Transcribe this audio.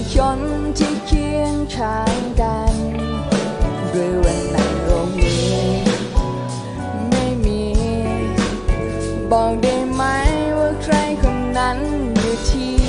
คนที่เคียงข้างกันด้วยวันนั้นตรงนี้ไม่มี บอกได้ไหมว่าใครคนนั้นอยู่ที่